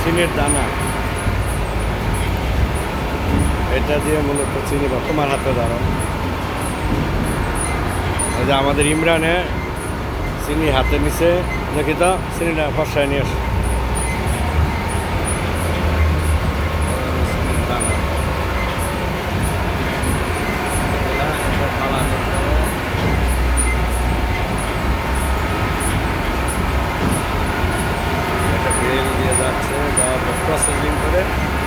চিনির দানা। এটা দিয়ে মূলত চিনি বা তোমার হাতে দাঁড়ো এই যে আমাদের ইমরানে চিনি হাতে নিছে। দেখি তো, চিনিটা ফসায় নিয়ে আসে। of course, the link for it.